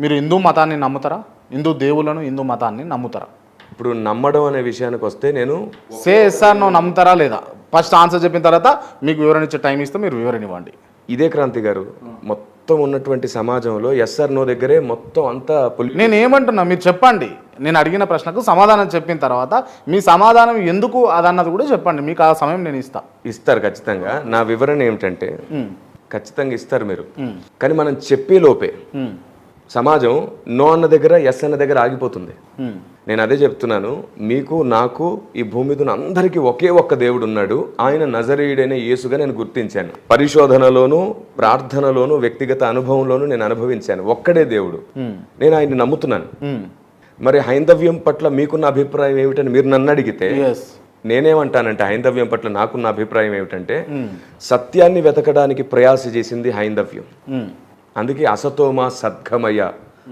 మీరు హిందూ మతాన్ని నమ్ముతారా? హిందూ దేవులను హిందూ మతాన్ని నమ్ముతారా? ఇప్పుడు నమ్మడం అనే విషయానికి వస్తే నేను సే సార్ నువ్వు నమ్ముతారా లేదా? ఫస్ట్ ఆన్సర్ చెప్పిన తర్వాత మీకు వివరణ ఇచ్చే టైం ఇస్తే మీరు వివరణ ఇవ్వండి. ఇదే క్రాంతి గారు మొత్తం ఉన్నటువంటి సమాజంలో ఎస్ఆర్ నో దగ్గరే మొత్తం అంతా పొలి నేను ఏమంటున్నా మీరు చెప్పండి. నేను అడిగిన ప్రశ్నకు సమాధానం చెప్పిన తర్వాత మీ సమాధానం ఎందుకు అదన్నది కూడా చెప్పండి. మీకు ఆ సమయం నేను ఇస్తా. ఇస్తారు ఖచ్చితంగా. నా వివరణ ఏమిటంటే ఖచ్చితంగా ఇస్తారు మీరు. కానీ మనం చెప్పే లోపే సమాజం నో అన్న దగ్గర ఎస్ అన్న దగ్గర ఆగిపోతుంది. నేను అదే చెప్తున్నాను మీకు నాకు ఈ భూమి మీద ఉన్న అందరికీ ఒకే ఒక్క దేవుడు ఉన్నాడు. ఆయన నజరీయుడైన యేసుగా నేను గుర్తించాను. పరిశోధనలోను ప్రార్థనలోను వ్యక్తిగత అనుభవంలోను నేను అనుభవించాను. ఒక్కడే దేవుడు. నేను ఆయన్ని నమ్ముతున్నాను. మరి హైందవ్యం పట్ల మీకున్న అభిప్రాయం ఏమిటని మీరు నన్ను అడిగితే. నేనేమంటానంటే హైందవ్యం పట్ల నాకున్న అభిప్రాయం ఏమిటంటే సత్యాన్ని వెతకడానికి ప్రయాస చేసింది హైందవ్యం. అందుకే అసతోమ సద్గమయ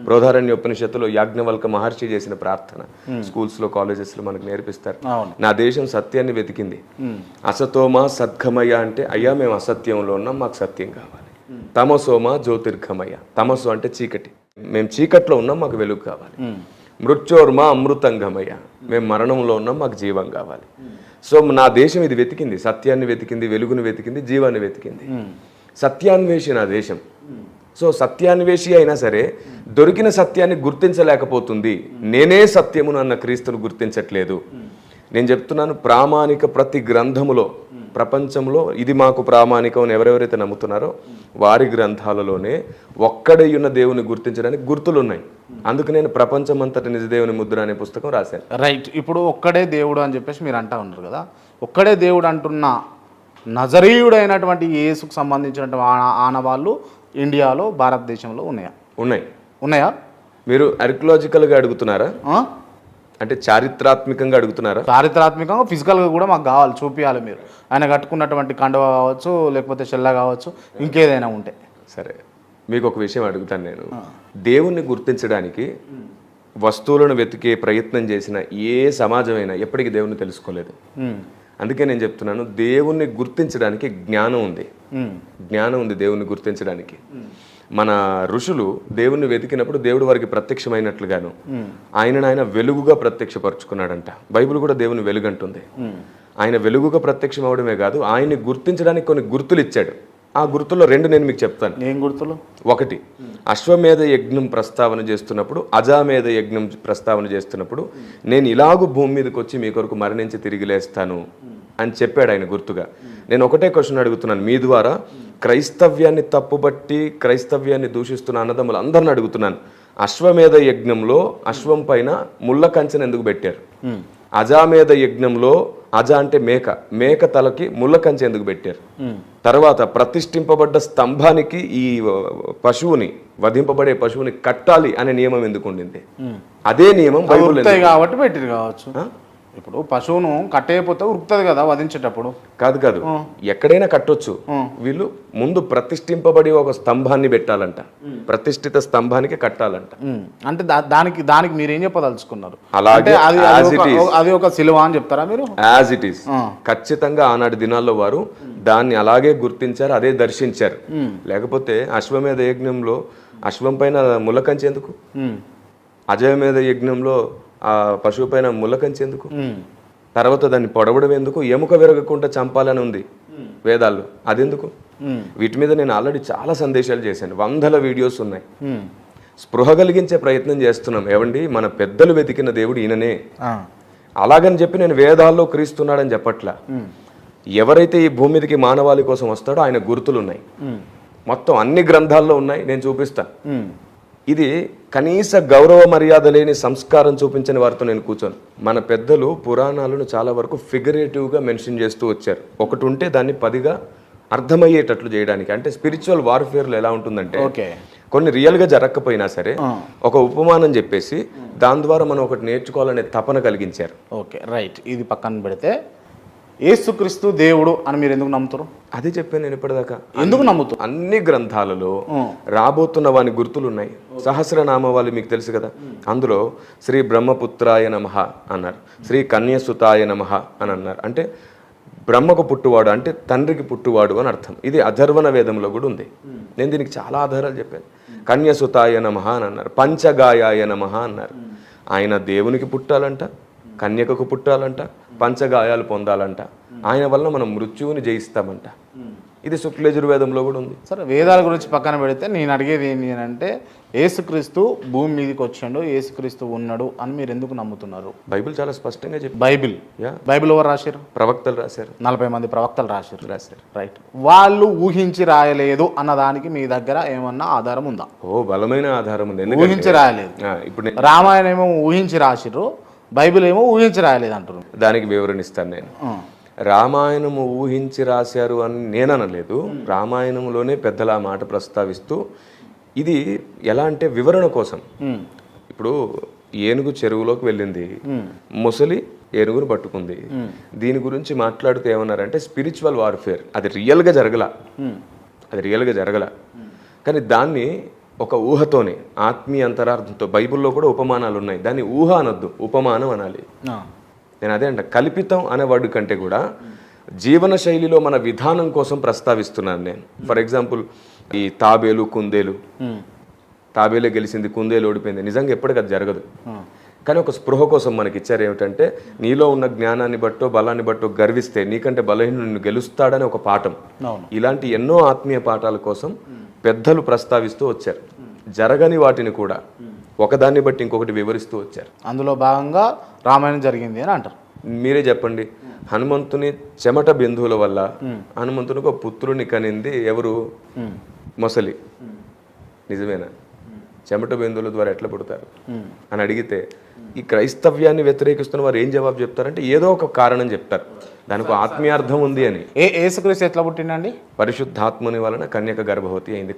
బృహదారణ్య ఉపనిషత్తులో యాజ్ఞవల్క మహర్షి చేసిన ప్రార్థన. స్కూల్స్లో కాలేజెస్లో మనకు నేర్పిస్తారు. నా దేశం సత్యాన్ని వెతికింది. అసతోమ సద్గమయ అంటే అయ్యా మేము అసత్యంలో ఉన్నాం మాకు సత్యం కావాలి. తమసోమ జ్యోతిర్గమయ తమసు అంటే చీకటి. మేము చీకట్లో ఉన్నాం మాకు వెలుగు కావాలి. మృత్యోర్మ అమృతంగమయ్య మేము మరణంలో ఉన్నాం మాకు జీవం కావాలి. సో నా దేశం ఇది వెతికింది. సత్యాన్ని వెతికింది వెలుగును వెతికింది జీవాన్ని వెతికింది. సత్యాన్వేషి నా దేశం. సో సత్యాన్వేషి అయినా సరే దొరికిన సత్యాన్ని గుర్తించలేకపోతుంది. నేనే సత్యమును అన్న క్రీస్తును గుర్తించట్లేదు. నేను చెప్తున్నాను ప్రామాణిక ప్రతి గ్రంథములో ప్రపంచంలో ఇది మాకు ప్రామాణికం అని ఎవరెవరైతే నమ్ముతున్నారో వారి గ్రంథాలలోనే ఒక్కడే ఉన్న దేవుని గుర్తించడానికి గుర్తులు ఉన్నాయి అందుకు నేను ప్రపంచం అంతటి నిజదేవుని ముద్ర అనే పుస్తకం రాశాను. రైట్. ఇప్పుడు ఒక్కడే దేవుడు అని చెప్పేసి మీరు అంటా ఉన్నారు కదా. ఒక్కడే దేవుడు అంటున్న నజరీయుడైనటువంటి యేసుకు సంబంధించినటువంటి ఆన- ఆనవాళ్ళు ఇండియాలో భారతదేశంలో ఉన్నాయా? ఉన్నాయి. ఉన్నాయా? మీరు archaeological గా అడుగుతున్నారా? అంటే చారిత్రాత్మకంగా అడుగుతున్నారా? చారిత్రాత్మకంగా ఫిజికల్గా కూడా మాకు కావాలి చూపించాలి మీరు. ఆయన కట్టుకున్నటువంటి కండువ కావచ్చు లేకపోతే చెల్ల కావచ్చు ఇంకేదైనా ఉంటే. సరే. మీకు ఒక విషయం అడుగుతాను నేను. దేవుణ్ణి గుర్తించడానికి వస్తువులను వెతికే ప్రయత్నం చేసిన ఏ సమాజమైనా ఎప్పటికీ దేవుణ్ణి తెలుసుకోలేదు. అందుకే నేను చెప్తున్నాను దేవుణ్ణి గుర్తించడానికి జ్ఞానం ఉంది. జ్ఞానం ఉంది దేవుణ్ణి గుర్తించడానికి. మన ఋషులు దేవుణ్ణి వెతికినప్పుడు దేవుడు వారికి ప్రత్యక్షమైనట్లుగాను ఆయనను ఆయన వెలుగుగా ప్రత్యక్షపరుచుకున్నాడంట. బైబిల్ కూడా దేవుని వెలుగు అంటుంది ఉమ్, ఆయన వెలుగుగా ప్రత్యక్షం అవడమే కాదు ఆయన్ని గుర్తించడానికి కొన్ని గుర్తులు ఇచ్చాడు. ఆ గుర్తుల్లో రెండు నేను మీకు చెప్తాను. ఏం గుర్తులు? ఒకటి అశ్వమేధ యజ్ఞం ప్రస్తావన చేస్తున్నప్పుడు అజామేధ యజ్ఞం ప్రస్తావన చేస్తున్నప్పుడు నేను ఇలాగూ భూమి మీదకి వచ్చి మీ కొరకు మరణించి తిరిగి లేస్తాను అని చెప్పాడు ఆయన గుర్తుగా. నేను ఒకటే క్వశ్చన్ అడుగుతున్నాను. మీ ద్వారా క్రైస్తవ్యాన్ని తప్పుబట్టి క్రైస్తవ్యాన్ని దూషిస్తున్న అన్నదమ్ములు అందరిని అడుగుతున్నాను. అశ్వమేధ యజ్ఞంలో అశ్వం పైన ముళ్ళ కంచెను ఎందుకు పెట్టారు? అజామేధ యజ్ఞంలో అజ అంటే మేక. మేక తలకి ముళ్ళ కంచె ఎందుకు పెట్టారు? తర్వాత ప్రతిష్ఠింపబడ్డ స్తంభానికి ఈ పశువుని వధింపబడే పశువుని కట్టాలి అనే నియమం ఎందుకు ఉండింది. అదే నియమం బైబుల్ కాబట్టి పెట్టిరు కావచ్చు. ఇప్పుడు పశువును కట్టేయపోతే ఉరుకుతుంది కదా వధించేటప్పుడు. కాదు కాదు. ఎక్కడైనా కట్టొచ్చు. వీళ్ళు ముందు ప్రతిష్ఠింపబడి ఒక స్తంభాన్ని పెట్టాలంట. ప్రతిష్ఠిత స్తంభానికి కట్టాలంట. అంటే దానికి దానికి మీరు ఏం చెప్పదలుచుకున్నారు? అలాగే అది ఒక- సిలువ అని చెప్తారా మీరు? As it is. ఖచ్చితంగా ఆనాటి దినాల్లో వారు దాన్ని అలాగే గుర్తించారు అదే దర్శించారు. లేకపోతే అశ్వమేధ యజ్ఞంలో అశ్వం పైన ములకంచి ఎందుకు ఉమ్, అజయమేధ యజ్ఞంలో ఆ పశువు పైన ఉమ్, తర్వాత దాన్ని పొడవడం ఎందుకు? ఎముక విరగకుండా చంపాలని ఉంది వేదాల్లో. అదెందుకు? వీటి మీద నేను ఆల్రెడీ చాలా సందేశాలు చేశాను. వందల వీడియోస్ ఉన్నాయి. స్పృహ కలిగించే ప్రయత్నం చేస్తున్నాం. ఏవండి? మన పెద్దలు వెతికిన దేవుడు ఈయననే. అలాగని చెప్పి నేను వేదాల్లో క్రీస్తున్నాడని చెప్పట్లా. ఎవరైతే ఈ భూమి మీదకి మానవాళి కోసం వస్తాడో ఆయన గుర్తులు ఉన్నాయి మొత్తం అన్ని గ్రంథాల్లో ఉన్నాయి. నేను చూపిస్తా. ఉమ్, ఇది కనీస గౌరవ మర్యాద లేని సంస్కారం చూపించని వారితో నేను కూర్చోను. మన పెద్దలు పురాణాలను చాలా వరకు ఫిగరేటివ్గా మెన్షన్ చేస్తూ వచ్చారు. ఒకటి ఉంటే దాన్ని పదిగా అర్థమయ్యేటట్లు చేయడానికి. అంటే స్పిరిచువల్ వార్ఫేర్లో ఎలా ఉంటుందంటే ఓకే. కొన్ని రియల్గా జరగకపోయినా సరే. ఒక ఉపమానం చెప్పేసి దాని ద్వారా మనం ఒకటి నేర్చుకోవాలనే తపన కలిగించారు. Okay right. ఇది పక్కన పెడితే ఏసుక్రీస్తు దేవుడు అని మీరు ఎందుకు నమ్ముతారు అదే చెప్పాను నేను ఇప్పటిదాకా. ఎందుకు నమ్ముతారు అన్ని గ్రంథాలలో. రాబోతున్న వాని గుర్తులు ఉన్నాయి సహస్రనామావళి మీకు తెలుసు కదా? అందులో శ్రీ బ్రహ్మపుత్రాయ నమః అన్నారు. శ్రీ కన్యసుతాయ నమః అని అన్నారు. అంటే బ్రహ్మకు పుట్టువాడు అంటే తండ్రికి పుట్టువాడు అని అర్థం. ఇది అధర్వణ వేదంలో కూడా ఉంది. నేను దీనికి చాలా ఆధారాలు చెప్పాను. కన్యసుతాయ నమః అని అన్నారు. పంచగాయాయ నమః అన్నారు. ఆయన దేవునికి పుట్టాలంట కన్యకకు పుట్టాలంట పంచగాయాలు పొందాలంట. ఆయన వల్ల మనం మృత్యువుని జయిస్తామంట. ఇది శుక్లయజుర్వేదంలో కూడా ఉంది. సరే వేదాల గురించి పక్కన పెడితే నేను అడిగేది ఏంటి అని అంటే ఏసుక్రీస్తు భూమి మీదకి వచ్చాడు ఏసుక్రీస్తు ఉన్నాడు అని మీరు ఎందుకు నమ్ముతున్నారు? బైబిల్ చాలా స్పష్టంగా చెప్పి బైబిల్? బైబిల్ ఎవరు రాశారు? ప్రవక్తలు రాశారు. నలభై మంది ప్రవక్తలు రాశారు. రాశారు. రైట్ వాళ్ళు ఊహించి రాయలేదు అన్నదానికి మీ దగ్గర ఏమన్నా ఆధారం ఉందా? ఓ బలమైన ఆధారం ఉంది. ఊహించి రాయలేదు. ఇప్పుడు రామాయణం ఏమో ఊహించి రాసిర్రు. బైబిల్ ఏమో ఊహించి రాయలేదు అంటారు దానికి వివరణ ఇస్తాను నేను. రామాయణము ఊహించి రాశారు అని నేను అనలేదు రామాయణంలోనే పెద్దల మాట ప్రస్తావిస్తూ ఇది ఎలా అంటే వివరణ కోసం. ఇప్పుడు ఏనుగు చెరువులోకి వెళ్ళింది. ముసలి ఏనుగును పట్టుకుంది. దీని గురించి మాట్లాడుతూ ఏమన్నారంటే స్పిరిచువల్ వార్ఫేర్ అది రియల్గా జరగల. అది రియల్గా జరగల. కానీ దాన్ని ఒక ఊహతోనే ఆత్మీయ అంతరార్థంతో బైబిల్లో కూడా ఉపమానాలు ఉన్నాయి దాన్ని ఊహ అనొద్దు ఉపమానం అనాలి. నేను అదే అంట కల్పితం అనే వర్డ్ కంటే కూడా జీవన శైలిలో మన విధానం కోసం ప్రస్తావిస్తున్నాను నేను ఫర్ ఎగ్జాంపుల్ ఈ తాబేలు కుందేలు. తాబేలే గెలిచింది కుందేలు ఓడిపోయింది నిజంగా ఎప్పటికీ అది జరగదు. కానీ ఒక స్పృహ కోసం మనకి ఇచ్చారు ఏమిటంటే నీలో ఉన్న జ్ఞానాన్ని బట్టో బలాన్ని బట్టో గర్విస్తే నీకంటే బలహీన నిన్ను గెలుస్తాడని ఒక పాఠం. ఇలాంటి ఎన్నో ఆత్మీయ పాఠాల కోసం పెద్దలు ప్రస్తావిస్తూ వచ్చారు. జరగని వాటిని కూడా ఒకదాన్ని బట్టి ఇంకొకటి వివరిస్తూ వచ్చారు. అందులో భాగంగా రామాయణం జరిగింది అని అంటారు. మీరే చెప్పండి. హనుమంతుని చెమట బిందువుల వల్ల హనుమంతునికి ఒక పుత్రుని కనింది ఎవరు. మొసలి. నిజమేనా? చెమట బిందువుల ద్వారా ఎట్లా పుడతారు. అని అడిగితే ఈ క్రైస్తవ్యాన్ని వ్యతిరేకిస్తున్న వారు ఏం జవాబు చెప్తారంటే ఏదో ఒక కారణం చెప్తారు దానికి ఆత్మీయార్థం ఉంది అని. ఏ ఏసుక్రీస్తు ఎట్లా పుట్టిండండి? పరిశుద్ధాత్ముని వలన కన్యక గర్భవతి అయింది.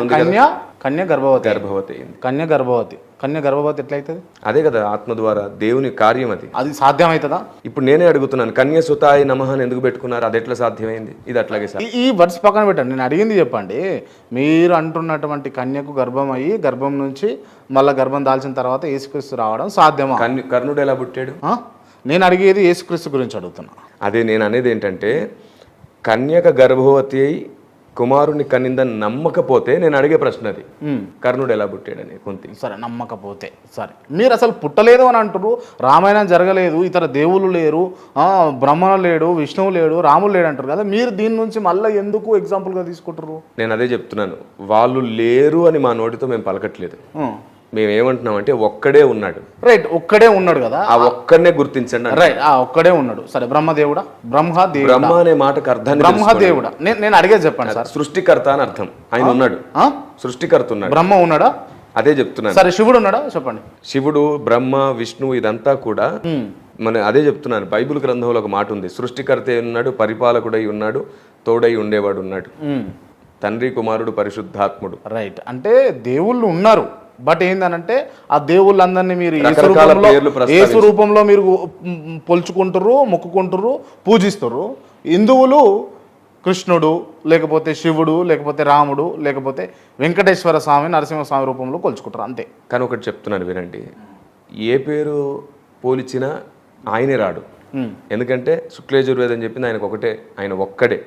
ఉంది కదా కన్య కన్య గర్భవతి గర్భవతి అయింది. కన్య గర్భవతి. కన్య గర్భవతి ఎట్లయితుంది? అదే కదా ఆత్మ ద్వారా దేవుని కార్యం అది. అది సాధ్యమవుతుందా ఇప్పుడు నేనే అడుగుతున్నాను కన్యసుతాయ నమః అని ఎందుకు పెట్టుకున్నారు? అది ఎట్లా సాధ్యమైంది? ఇది అట్లాగే సార్. ఈ- వర్డ్స్ పక్కన పెట్టండి. నేను అడిగింది చెప్పండి. మీరు అంటున్నటువంటి కన్యకు గర్భం అయ్యి గర్భం నుంచి మళ్ళీ గర్భం దాల్చిన తర్వాత యేసుక్రీస్తు రావడం సాధ్యమా? కన్య కర్ణుడు ఎలా పుట్టాడు? నేను అడిగేది యేసుక్రీస్తు గురించి అడుగుతున్నా. అదే నేను అనేది ఏంటంటే కన్యక గర్భవతి అయి కుమారుని కనిందని నమ్మకపోతే నేను అడిగే ప్రశ్న అది. కర్ణుడు ఎలా పుట్టాడని కొంత సరే నమ్మకపోతే సరే. మీరు అసలు పుట్టలేదు అని అంటారు రామాయణం జరగలేదు ఇతర దేవుళ్ళు లేరు బ్రహ్మ లేడు విష్ణువు లేడు రాముడు లేడు అంటారు కదా మీరు దీని నుంచి మళ్ళీ ఎందుకు ఎగ్జాంపుల్గా తీసుకుంటారు నేను అదే చెప్తున్నాను వాళ్ళు లేరు అని మా నోటితో మేము పలకట్లేదు. మేము ఏమంటున్నామంటే ఒక్కడే ఉన్నాడు. రైట్ ఒక్కడే ఉన్నాడు కదా. ఆ ఒక్కడనే గుర్తించండి. రైట్ ఆ ఒక్కడే ఉన్నాడు. సరే బ్రహ్మదేవుడా? బ్రహ్మ దేవుడా బ్రహ్మ అనే మాటకు అర్థాన్ని బ్రహ్మదేవుడా? నేను నేను అడిగేది చెప్పండి సార్. సృష్టికర్త అని అర్థం. ఆయన ఉన్నాడు. ఆ? సృష్టికర్త ఉన్నాడు. బ్రహ్మ ఉన్నాడా? అదే చెప్తున్నాను. సరే శివుడు ఉన్నాడా? చెప్పండి. శివుడు బ్రహ్మ విష్ణువు ఇదంతా కూడా. మన అదే చెప్తున్నాను. బైబిల్ గ్రంథంలో ఒక మాట ఉంది. సృష్టికర్త ఉన్నాడు పరిపాలకుడై ఉన్నాడు తోడై ఉండేవాడు ఉన్నాడు. తండ్రి కుమారుడు పరిశుద్ధాత్ముడు. రైట్ అంటే దేవుళ్ళు ఉన్నారు. బట్ ఏందనంటే ఆ దేవుళ్ళందరినీ మీరు యేసు రూపంలో- మీరు మ్, పొలుచుకుంటుర్రు మొక్కుకుంటుర్రు పూజిస్తుర్రు. హిందువులు కృష్ణుడు లేకపోతే శివుడు లేకపోతే రాముడు లేకపోతే వెంకటేశ్వర స్వామి నరసింహస్వామి రూపంలో కొలుచుకుంటారు అంతే. కానీ ఒకటి చెప్తున్నాను వినండి. ఏ పేరు పోలిచినా ఆయనే రాడు. ఎందుకంటే శుక్లయజుర్వేదం చెప్పింది ఆయనకు ఒకటే ఆయన ఒక్కడే.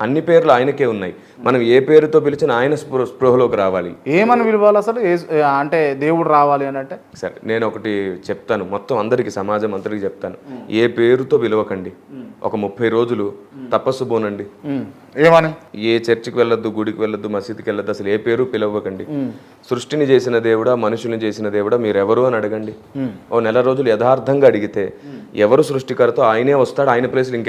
అన్ని పేర్లు ఆయనకే ఉన్నాయి. మనం ఏ పేరుతో పిలిచినా ఆయన స్పృహ స్పృహలోకి రావాలి. ఏమని పిలవాలి అసలు? అంటే దేవుడు రావాలి అని అంటే? సరే నేను ఒకటి చెప్తాను. మొత్తం అందరికి సమాజం అందరికి చెప్తాను. ఏ పేరుతో పిలవకండి. ఒక ముప్పై రోజులు తపస్సు పోనండి. ఏమని? ఏ చర్చికి వెళ్ళొద్దు గుడికి వెళ్ళొద్దు మసీదుకి వెళ్ళొద్దు అసలు ఏ పేరు పిలవకండి. సృష్టిని చేసిన దేవుడా మనుషుల్ని చేసిన దేవుడా మీరెవరు అని అడగండి. ఓ నెల రోజులు యథార్థంగా అడిగితే ఎవరు సృష్టికర్తో? ఆయనే వస్తాడు ఆయన ప్లేస్లో ఇంకే